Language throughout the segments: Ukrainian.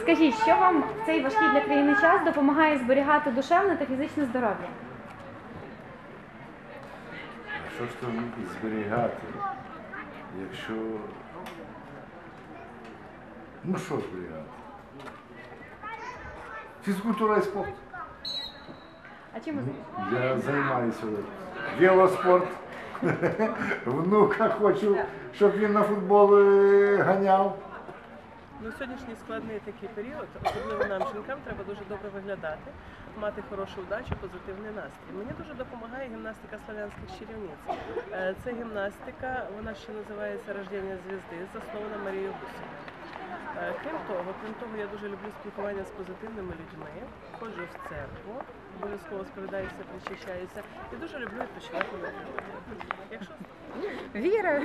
Скажіть, що вам в цей важкий для країни час допомагає зберігати душевне та фізичне здоров'я? А що ж там зберігати, якщо. Ну що зберігати? Фізкультура і спорт. А чим ви займаєтесь? Я займаюся велоспорт. Внука хочу, щоб він на футбол е, ганяв. Ну, сьогоднішній складний такий період, особливо нам, жінкам, треба дуже добре виглядати, мати хорошу удачу, позитивний настрій. Мені дуже допомагає гімнастика славянських чарівниць. Е, Це гімнастика, вона ще називається Рождення звізди, заснована Марією Гусєвою. Крім того, крім того, я дуже люблю спілкування з позитивними людьми, ходжу в церкву, обов'язково сповідаюся, причащаюся і дуже люблю відпочивати Віра,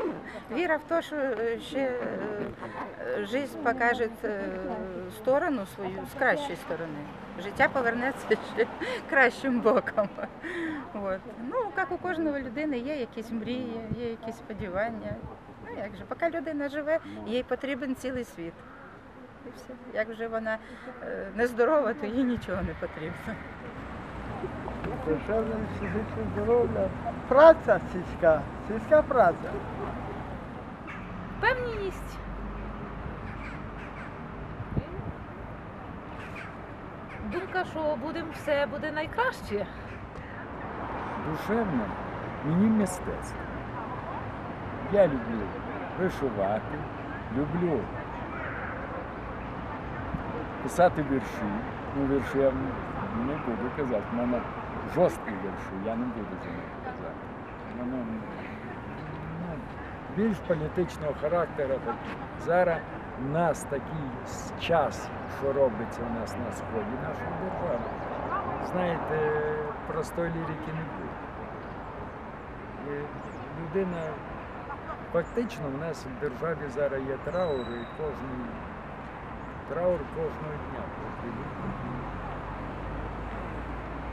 віра в те, що е, ще е, життя покаже е, сторону свою з кращої сторони. Життя повернеться ще кращим боком. От. Ну, як у кожної людини є якісь мрії, є якісь сподівання. Ну як же, поки людина живе, їй потрібен цілий світ. І все. Як вже вона е, нездорова, то їй нічого не потрібно. Душевне фізичне здоров'я. Праця сільська, сільська праця. Впевненість. Думка, що будемо все буде найкраще. душевно мені мистецтво. Я люблю вишивати, люблю писати вірші. Ну, вірші я не буду казати. в мене жорсткі вірші, я не буду за них казати. Воно ну, більш політичного характеру. Зараз у нас такий час, що робиться у нас на сході нашої держави. Знаєте, простої лірики не буде. І людина фактично в нас в державі зараз є траур, і кожний траур кожного дня.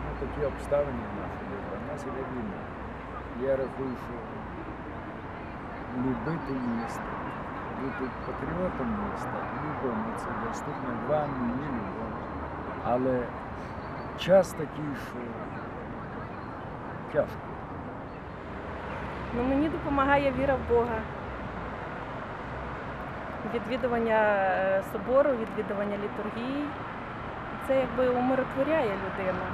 Ну, такі обставини в нашій державі. У нас іде війна. Я рахую, що любити місто, бути патріотом міста, любому це доступно вам, мені любому. Але час такий, що тяжко. Ну, мені допомагає віра в Бога. Відвідування е, собору, відвідування літургії. Це якби умиротворяє людину.